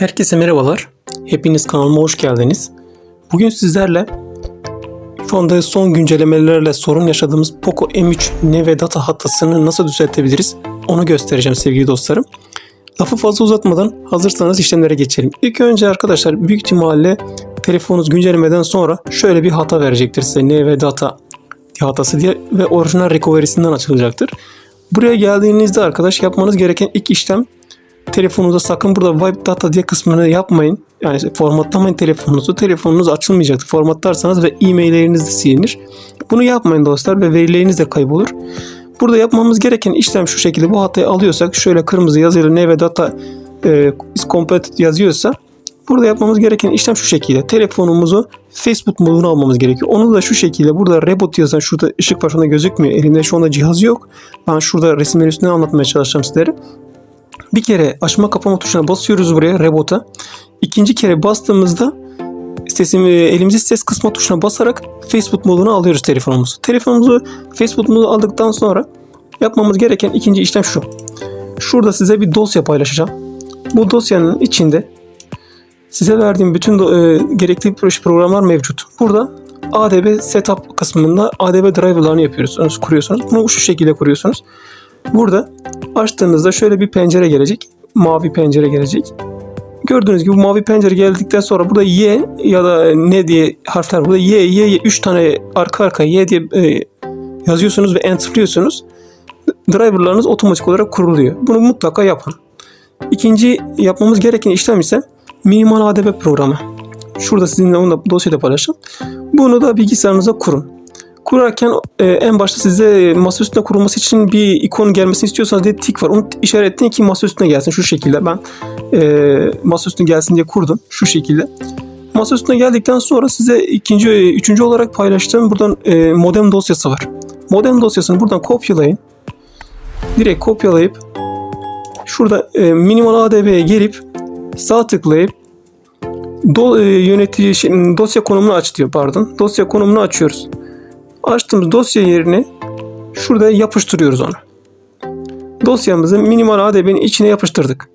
Herkese merhabalar. Hepiniz kanalıma hoş geldiniz. Bugün sizlerle şu anda son güncellemelerle sorun yaşadığımız Poco M3 ne ve data hatasını nasıl düzeltebiliriz onu göstereceğim sevgili dostlarım. Lafı fazla uzatmadan hazırsanız işlemlere geçelim. İlk önce arkadaşlar büyük ihtimalle telefonunuz güncellemeden sonra şöyle bir hata verecektir size ne ve data hatası diye ve orijinal recovery'sinden açılacaktır. Buraya geldiğinizde arkadaş yapmanız gereken ilk işlem telefonunuza sakın burada wipe data diye kısmını yapmayın. Yani formatlamayın telefonunuzu. Telefonunuz açılmayacaktır. Formatlarsanız ve e-mailleriniz de silinir. Bunu yapmayın dostlar ve verileriniz de kaybolur. Burada yapmamız gereken işlem şu şekilde. Bu hatayı alıyorsak şöyle kırmızı yazıyla ne ve data e, is complete yazıyorsa burada yapmamız gereken işlem şu şekilde. Telefonumuzu Facebook moduna almamız gerekiyor. Onu da şu şekilde burada reboot yazan şurada ışık var şu anda gözükmüyor. Elimde şu anda cihaz yok. Ben şurada resimler üstüne anlatmaya çalışacağım sizlere. Bir kere açma kapama tuşuna basıyoruz buraya rebota. İkinci kere bastığımızda sesimi elimizi ses kısma tuşuna basarak Facebook moduna alıyoruz telefonumuzu. Telefonumuzu Facebook moduna aldıktan sonra yapmamız gereken ikinci işlem şu. Şurada size bir dosya paylaşacağım. Bu dosyanın içinde size verdiğim bütün e, gerekli programlar mevcut. Burada ADB setup kısmında ADB driver'larını yapıyorsunuz, kuruyorsunuz. Bunu şu şekilde kuruyorsunuz. Burada açtığınızda şöyle bir pencere gelecek. Mavi pencere gelecek. Gördüğünüz gibi bu mavi pencere geldikten sonra burada Y ya da ne diye harfler burada Y, Y, Y 3 tane arka arka Y diye e, yazıyorsunuz ve enterlıyorsunuz. Driverlarınız otomatik olarak kuruluyor. Bunu mutlaka yapın. İkinci yapmamız gereken işlem ise minimal ADB programı. Şurada sizinle onu da dosyada paylaşın. Bunu da bilgisayarınıza kurun. Kurarken e, en başta size masa üstünde kurulması için bir ikon gelmesini istiyorsanız diye tik var. Onu işaretleyin ki masa üstüne gelsin şu şekilde. Ben e, masa üstüne gelsin diye kurdum şu şekilde. Masa üstüne geldikten sonra size ikinci, üçüncü olarak paylaştığım buradan e, modem dosyası var. Modem dosyasını buradan kopyalayın. Direkt kopyalayıp şurada e, minimal ADB'ye gelip sağ tıklayıp do, e, yönetici şey, dosya konumunu aç diyor pardon. Dosya konumunu açıyoruz. Açtığımız dosya yerine şurada yapıştırıyoruz onu. Dosyamızı minimal ADB'nin içine yapıştırdık.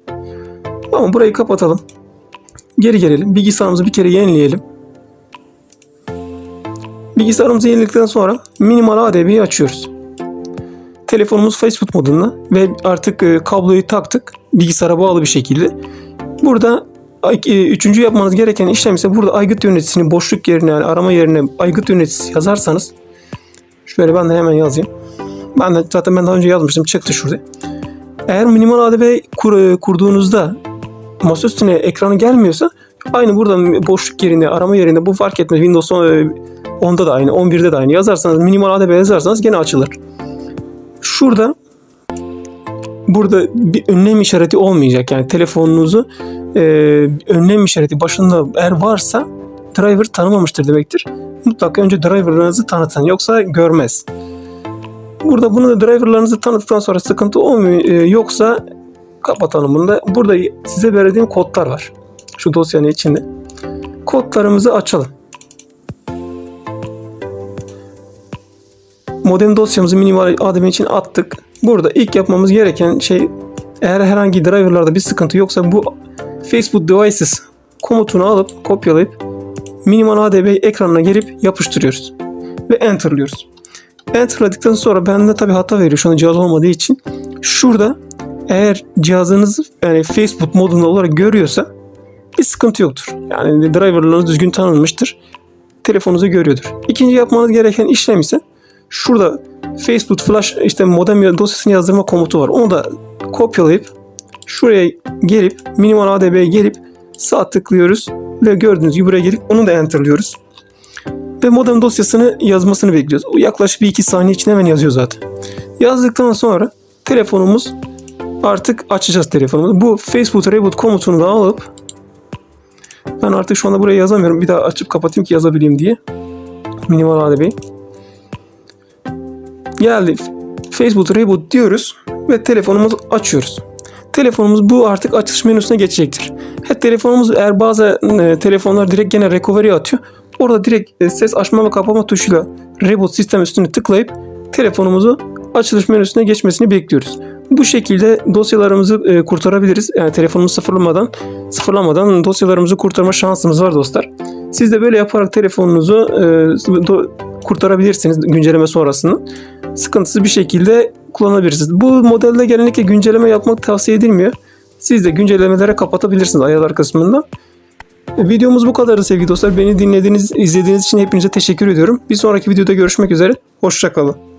Tamam burayı kapatalım. Geri gelelim. Bilgisayarımızı bir kere yenileyelim. Bilgisayarımızı yeniledikten sonra minimal ADB'yi açıyoruz. Telefonumuz Facebook modunda ve artık e, kabloyu taktık. Bilgisayara bağlı bir şekilde. Burada e, üçüncü yapmanız gereken işlem ise burada aygıt yöneticisini boşluk yerine yani arama yerine aygıt yöneticisi yazarsanız Şöyle ben de hemen yazayım. Ben de zaten ben daha önce yazmıştım. Çıktı şurada. Eğer minimal ADB kur, kurduğunuzda masa üstüne ekranı gelmiyorsa aynı buradan boşluk yerinde arama yerinde bu fark etmez. Windows 10'da da aynı 11'de de aynı yazarsanız minimal ADB yazarsanız gene açılır. Şurada burada bir önlem işareti olmayacak. Yani telefonunuzu e, önlem işareti başında eğer varsa driver tanımamıştır demektir mutlaka önce driverlarınızı tanıtın yoksa görmez. Burada bunu da driverlarınızı tanıttıktan sonra sıkıntı olmuyor e, yoksa kapatalım bunu da. Burada size verdiğim kodlar var. Şu dosyanın içinde. Kodlarımızı açalım. Modem dosyamızı minimal adem için attık. Burada ilk yapmamız gereken şey eğer herhangi driverlarda bir sıkıntı yoksa bu Facebook devices komutunu alıp kopyalayıp minimal ADB ekranına gelip yapıştırıyoruz. Ve enterlıyoruz. Enterladıktan sonra bende tabi hata veriyor şu an cihaz olmadığı için. Şurada eğer cihazınız yani Facebook modunda olarak görüyorsa bir sıkıntı yoktur. Yani driverlarınız düzgün tanınmıştır. Telefonunuzu görüyordur. İkinci yapmanız gereken işlem ise şurada Facebook Flash işte modem dosyasını yazdırma komutu var. Onu da kopyalayıp şuraya gelip minimal ADB'ye gelip sağ tıklıyoruz ve gördüğünüz gibi buraya gelip onu da enterliyoruz. Ve modem dosyasını yazmasını bekliyoruz. O yaklaşık bir iki saniye içinde hemen yazıyor zaten. Yazdıktan sonra telefonumuz artık açacağız telefonumuzu. Bu Facebook Reboot komutunu da alıp ben artık şu anda buraya yazamıyorum. Bir daha açıp kapatayım ki yazabileyim diye. Minimal ADB. Geldi. Facebook Reboot diyoruz ve telefonumuzu açıyoruz. Telefonumuz bu artık açılış menüsüne geçecektir. He, telefonumuz eğer bazı e, telefonlar direkt gene recovery atıyor. Orada direkt e, ses açma ve kapama tuşuyla reboot sistem üstüne tıklayıp telefonumuzu açılış menüsüne geçmesini bekliyoruz. Bu şekilde dosyalarımızı e, kurtarabiliriz. Yani telefonumuzu sıfırlamadan, sıfırlamadan dosyalarımızı kurtarma şansımız var dostlar. Siz de böyle yaparak telefonunuzu e, do- kurtarabilirsiniz güncelleme sonrasında. Sıkıntısız bir şekilde kullanabilirsiniz. Bu modelde genellikle güncelleme yapmak tavsiye edilmiyor. Siz de güncellemelere kapatabilirsiniz ayarlar kısmında. E, Videomuz bu kadardı sevgili dostlar. Beni dinlediğiniz, izlediğiniz için hepinize teşekkür ediyorum. Bir sonraki videoda görüşmek üzere. Hoşçakalın.